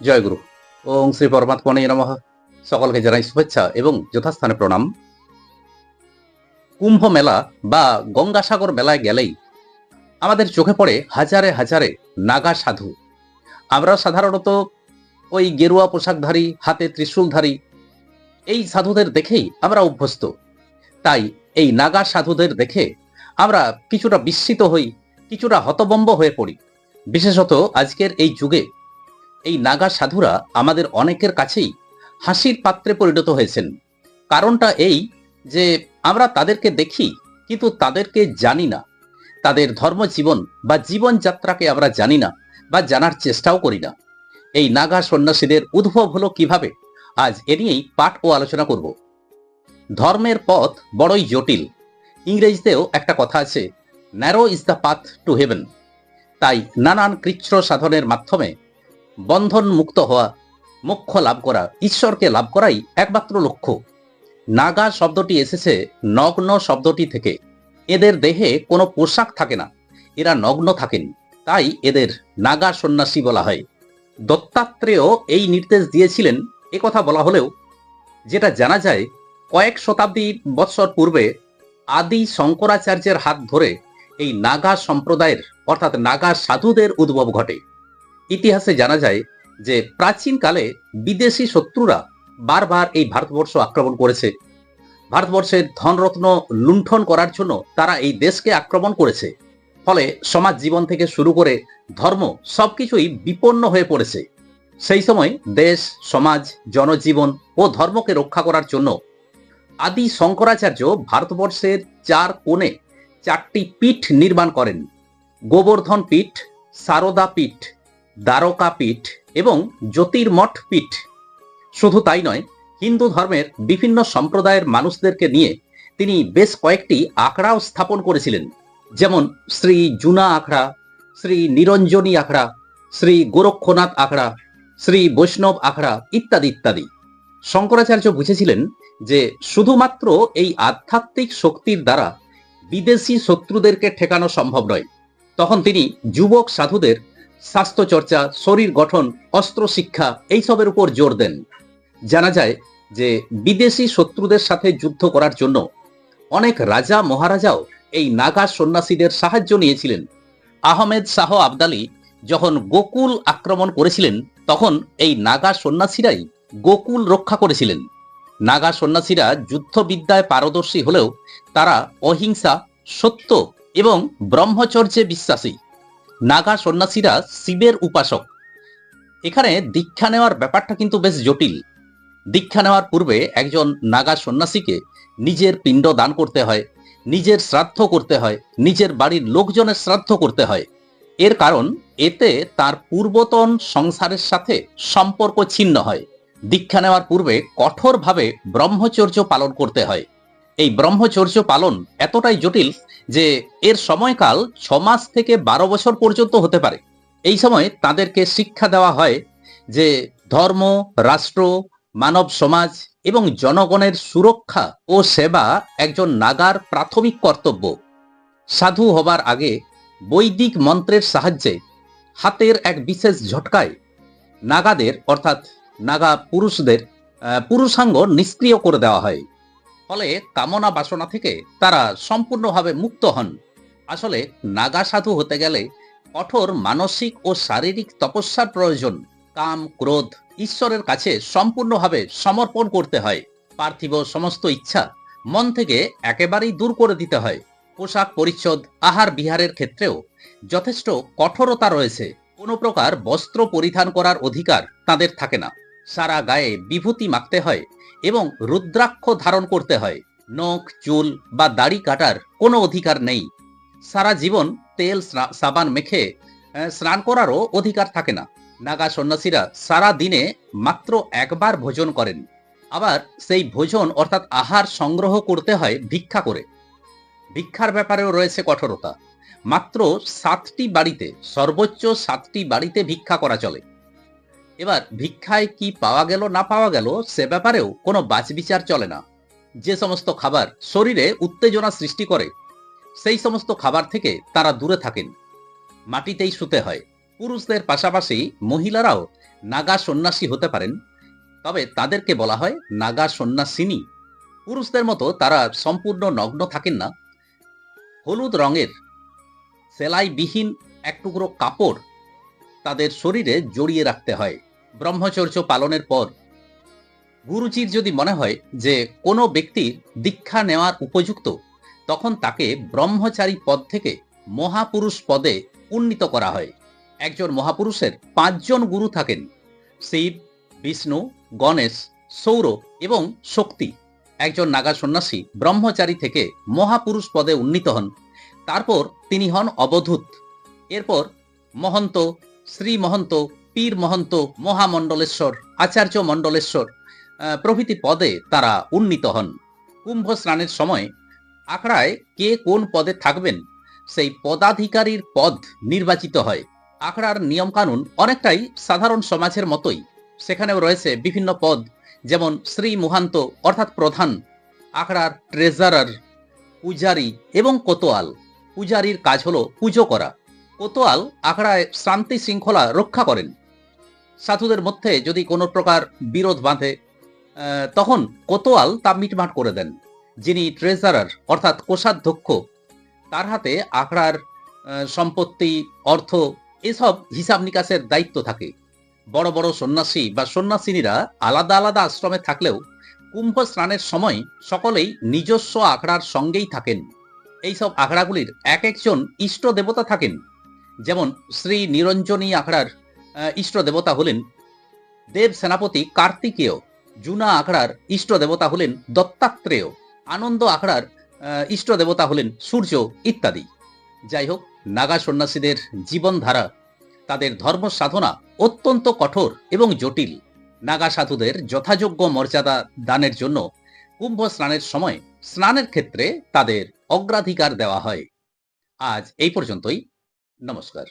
জয়গুরু ওং শ্রী পরমাত্মনে নমঃ। সকলকে জানাই শুভেচ্ছা এবং যথাস্থানে প্রণাম। কুম্ভ মেলা বা গঙ্গাসাগর মেলায় গেলেই আমাদের চোখে পড়ে হাজারে হাজারে নাগা সাধু। আমরা সাধারণত ওই গেরুয়া পোশাকধারী, হাতে ত্রিশূলধারী, এই সাধুদের দেখেই আমরা অভ্যস্ত। তাই এই নাগা সাধুদের দেখে আমরা কিছুটা বিস্মিত হই, কিছুটা হতবম্ব হয়ে পড়ি। বিশেষত আজকের এই যুগে এই নাগা সাধুরা আমাদের অনেকের কাছেই হাসির পাত্রে পরিণত হয়েছেন। কারণটা এই যে আমরা তাদেরকে দেখি, কিন্তু তাদেরকে জানি না। তাদের ধর্মজীবন বা জীবনযাত্রাকে আমরা জানি না বা জানার চেষ্টাও করি না। এই নাগা সন্ন্যাসীদের উদ্ভব হলো কীভাবে? আজ এ নিয়েই পাঠ ও আলোচনা করব। ধর্মের পথ বড়ই জটিল। ইংরেজিতেও একটা কথা আছে narrow is the path to heaven তাই নানান কৃচ্ছ সাধনের মাধ্যমে বন্ধন মুক্ত হওয়া, মোক্ষ লাভ করা, ঈশ্বরকে লাভ করাই একমাত্র লক্ষ্য। নাগা শব্দটি এসেছে নগ্ন শব্দটি থেকে। এদের দেহে কোনো পোশাক থাকে না, এরা নগ্ন থাকেন, তাই এদের নাগা সন্ন্যাসী বলা হয়। দত্তাত্রেয় এই নির্দেশ দিয়েছিলেন কথা বলা হলেও, যেটা জানা যায়, কয়েক শতাব্দী বৎসর পূর্বে আদি শঙ্করাচার্যের হাত ধরে এই নাগা সম্প্রদায়ের, অর্থাৎ নাগা সাধুদের উদ্ভব ঘটে। ইতিহাসে জানা যায় যে প্রাচীনকালে বিদেশি শত্রুরা বারবার এই ভারতবর্ষ আক্রমণ করেছে। ভারতবর্ষের ধনরত্ন লুণ্ঠন করার জন্য তারা এই দেশকে আক্রমণ করেছে। ফলে সমাজ জীবন থেকে শুরু করে ধর্ম সবকিছুই বিপন্ন হয়ে পড়েছে। সেই সময় দেশ, সমাজ, জনজীবন ও ধর্মকে রক্ষা করার জন্য আদি শঙ্করাচার্য ভারতবর্ষের চার কোণে চারটি পীঠ নির্মাণ করেন। গোবর্ধন পীঠ, সারদা পীঠ দ্বারকা পীঠ এবং জ্যোতির্মঠ পীঠ। শুধু তাই নয়, হিন্দু ধর্মের বিভিন্ন সম্প্রদায়ের মানুষদেরকে নিয়ে তিনি বেশ কয়েকটি আখড়াও স্থাপন করেছিলেন। যেমন শ্রী জুনা আখড়া, শ্রী নিরঞ্জনী আখড়া, শ্রী গোরক্ষনাথ আখড়া, শ্রী বৈষ্ণব আখড়া ইত্যাদি ইত্যাদি। শঙ্করাচার্য বুঝেছিলেন যে শুধুমাত্র এই আধ্যাত্মিক শক্তির দ্বারা বিদেশি শত্রুদেরকে ঠেকানো সম্ভব নয়। তখন তিনি যুবক সাধুদের স্বাস্থ্যচর্চা শরীর গঠন, অস্ত্র শিক্ষা, এইসবের উপর জোর দেন। জানা যায় যে বিদেশি শত্রুদের সাথে যুদ্ধ করার জন্য অনেক রাজা মহারাজাও এই নাগা সন্ন্যাসীদের সাহায্য নিয়েছিলেন। আহমেদ শাহ আবদালি যখন গোকুল আক্রমণ করেছিলেন, তখন এই নাগা সন্ন্যাসীরাই গোকুল রক্ষা করেছিলেন। নাগা সন্ন্যাসীরা যুদ্ধবিদ্যায় পারদর্শী হলেও তারা অহিংসা, সত্য এবং ব্রহ্মচর্যে বিশ্বাসী। নাগা সন্ন্যাসীরা শিবের উপাসক। এখানে দীক্ষা নেওয়ার ব্যাপারটা কিন্তু বেশ জটিল। দীক্ষা নেওয়ার পূর্বে একজন নাগা সন্ন্যাসীকে নিজের পিণ্ড দান করতে হয়, নিজের শ্রাদ্ধ করতে হয়, নিজের বাড়ির লোকজনের শ্রাদ্ধ করতে হয়। এর কারণ, এতে তার পূর্বতন সংসারের সাথে সম্পর্ক ছিন্ন হয়। দীক্ষা নেওয়ার পূর্বে কঠোরভাবে ব্রহ্মচর্য পালন করতে হয়। এই ব্রহ্মচর্য পালন এতটাই জটিল যে এর সময়কাল ছ মাস থেকে বারো বছর পর্যন্ত হতে পারে। এই সময় তাদেরকে শিক্ষা দেওয়া হয় যে ধর্ম, রাষ্ট্র, মানব সমাজ এবং জনগণের সুরক্ষা ও সেবা একজন নাগার প্রাথমিক কর্তব্য। সাধু হবার আগে বৈদিক মন্ত্রের সাহায্যে হাতের এক বিশেষ ঝটকায় নাগাদের অর্থাৎ নাগা পুরুষদের পুরুষাঙ্গ নিষ্ক্রিয় করে দেওয়া হয়। ফলে কামনা বাসনা থেকে তারা সম্পূর্ণভাবে মুক্ত হন। আসলে নাগা সাধু হতে গেলে কঠোর মানসিক ও শারীরিক তপস্যার প্রয়োজন। কাম, ক্রোধ ঈশ্বরের কাছে সম্পূর্ণভাবে সমর্পণ করতে হয়। পার্থিব সমস্ত ইচ্ছা মন থেকে একেবারেই দূর করে দিতে হয়। পোশাক পরিচ্ছদ, আহার বিহারের ক্ষেত্রেও যথেষ্ট কঠোরতা রয়েছে। কোনো প্রকার বস্ত্র পরিধান করার অধিকার তাদের থাকে না। সারা গায়ে বিভূতি মাখতে হয় এবং রুদ্রাক্ষ ধারণ করতে হয়। নখ, চুল বা দাড়ি কাটার কোনো অধিকার নেই। সারা জীবন তেল সাবান মেখে স্নান করারও অধিকার থাকে না। নাগা সন্ন্যাসীরা সারা দিনে মাত্র একবার ভোজন করেন। আবার সেই ভোজন অর্থাৎ আহার সংগ্রহ করতে হয় ভিক্ষা করে। ভিক্ষার ব্যাপারেও রয়েছে কঠোরতা। মাত্র সাতটি বাড়িতে, সর্বোচ্চ সাতটি বাড়িতে ভিক্ষা করা চলে। এবার ভিক্ষায় কি পাওয়া গেল না পাওয়া গেল সে ব্যাপারেও কোনো বাছবিচার চলে না। যে সমস্ত খাবার শরীরে উত্তেজনা সৃষ্টি করে, সেই সমস্ত খাবার থেকে তারা দূরে থাকেন। মাটিতেই শুতে হয়। পুরুষদের পাশাপাশি মহিলারাও নাগা সন্ন্যাসী হতে পারেন। তবে তাদেরকে বলা হয় নাগা সন্ন্যাসিনী। পুরুষদের মতো তারা সম্পূর্ণ নগ্ন থাকেন না। হলুদ রঙের সেলাইবিহীন এক টুকরো কাপড় তাদের শরীরে জড়িয়ে রাখতে হয়। ব্রহ্মচর্য পালনের পর, গুরুজির যদি মনে হয় যে কোনো ব্যক্তির দীক্ষা নেওয়ার উপযুক্ত, তখন তাকে ব্রহ্মচারী পদ থেকে মহাপুরুষ পদে উন্নীত করা হয়। একজন মহাপুরুষের পাঁচজন গুরু থাকেন, শিব, বিষ্ণু, গণেশ, সৌর এবং শক্তি। একজন নাগা সন্ন্যাসী ব্রহ্মচারী থেকে মহাপুরুষ পদে উন্নীত হন। তারপর তিনি হন অবধূত। এরপর মহন্ত শ্রী মহন্ত পীর মহন্ত মহামণ্ডলেশ্বর, আচার্য মণ্ডলেশ্বর প্রভৃতি পদে তারা উন্নীত হন। কুম্ভ স্নানের সময় আখড়ায় কে কোন পদে থাকবেন, সেই পদাধিকারীর পদ নির্বাচিত হয়। আখড়ার নিয়মকানুন অনেকটাই সাধারণ সমাজের মতোই। সেখানেও রয়েছে বিভিন্ন পদ, যেমন শ্রী মুহান্ত, অর্থাৎ প্রধান, আখড়ার ট্রেজারার পূজারী এবং কোতোয়াল। পূজারীর কাজ হলো পুজো করা। কোতোয়াল আখড়ায় শান্তি শৃঙ্খলা রক্ষা করেন। সাধুদের মধ্যে যদি কোনো প্রকার বিরোধ বাঁধে তখন কোতোয়াল তা মিটমাট করে দেন। যিনি ট্রেজারার অর্থাৎ কোষাধ্যক্ষ, তার হাতে আখড়ার সম্পত্তি, অর্থ এসব হিসাব নিকাশের দায়িত্ব থাকে। বড় বড় সন্ন্যাসী বা সন্ন্যাসিনীরা আলাদা আলাদা আশ্রমে থাকলেও কুম্ভ স্নানের সময় সকলেই নিজস্ব আখড়ার সঙ্গেই থাকেন। এইসব আখড়াগুলির এক একজন ইষ্ট দেবতা থাকেন। যেমন শ্রী নিরঞ্জনী আখড়ার ইষ্ট দেবতা হলেন দেব সেনাপতি কার্তিকেয়, জুনা আখড়ার ইষ্ট দেবতা হলেন দত্তাত্রেয়, আনন্দ আখড়ার ইষ্ট দেবতা হলেন সূর্য ইত্যাদি। যাই হোক, নাগা সন্ন্যাসীদের জীবনধারা, তাদের ধর্ম সাধনা অত্যন্ত কঠোর এবং জটিল। নাগা সাধুদের যথাযোগ্য মর্যাদা দানের জন্য কুম্ভ স্নানের সময় স্নানের ক্ষেত্রে তাদের অগ্রাধিকার দেওয়া হয়। আজ এই পর্যন্তই। नमस्कार।